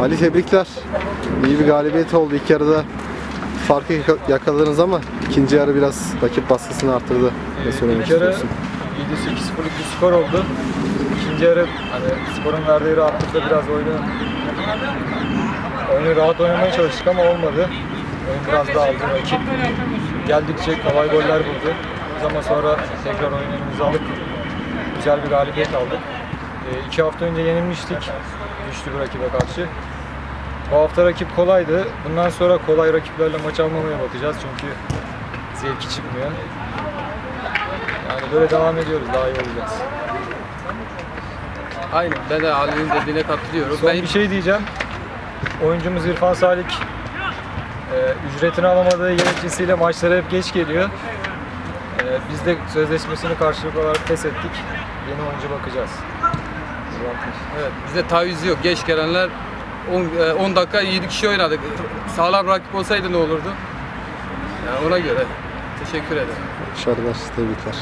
Ali tebrikler. İyi bir galibiyet oldu. İlk yarıda farkı yaka- yakaladınız ama ikinci yarı biraz rakip baskısını arttırdı. Ne söylemek İlk yarı istiyorsun? 7-8'lik bir skor oldu. İkinci yarı hani sporun verdiği rahatlıkla biraz oyunu oyunu rahat oynamaya çalıştık ama olmadı. Oyun biraz daha aldı rakip. Geldikçe kolay goller buldu. Ama sonra tekrar oyun elimize alıp güzel bir galibiyet aldık. E, iki hafta önce yenilmiştik güçlü bir rakibe karşı. Bu hafta rakip kolaydı. Bundan sonra kolay rakiplerle maç almamaya bakacağız çünkü zevki çıkmıyor. Yani böyle devam ediyoruz, daha iyi olacağız. Aynen ben de Ali'nin dediğine katılıyorum. Son ben bir şey diyeceğim. Oyuncumuz İrfan Salik e, ücretini alamadığı gerekçesiyle maçlara hep geç geliyor. E, biz de sözleşmesini karşılık olarak pes ettik. Yeni oyuncu bakacağız. Evet, bizde taviz yok. Geç gelenler 10 dakika 7 kişi oynadık. Sağlam rakip olsaydı ne olurdu? Yani ona göre teşekkür ederim. Başarılar, tebrikler.